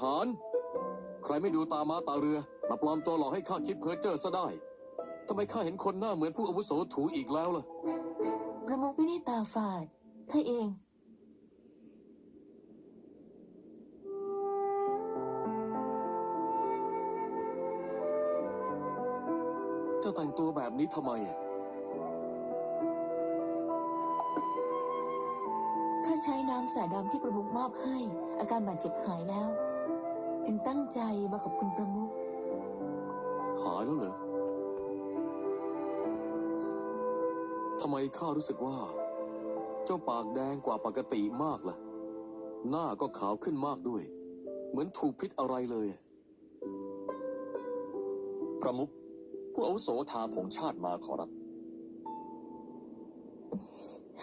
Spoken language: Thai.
หาร ใครไม่ดูตามาตาเรือ มาปลอมตัวหลอกให้ข้าคิดเพ้อเจ้อซะได้ทำไมข้าเห็นคนหน้าเหมือนผู้อาวุโสถูอีกแล้วล่ะประมุขไม่ได้ตาฝาดข้าเอง เจ้าแต่งตัวแบบนี้ทำไมข้าใช้น้ำสาดำที่ประมุขมอบให้ อาการบาดเจ็บหายแล้ว จึงตั้งใจมาขอบคุณประมุขหายแล้วเหรอทำไมข้ารู้สึกว่า เจ้าปากแดงกว่าปกติมากล่ะ หน้าก็ขาวขึ้นมากด้วย เหมือนถูกพิษอะไรเลย ประมุขผู้อาวุโสทาผงชาติมาขอรับ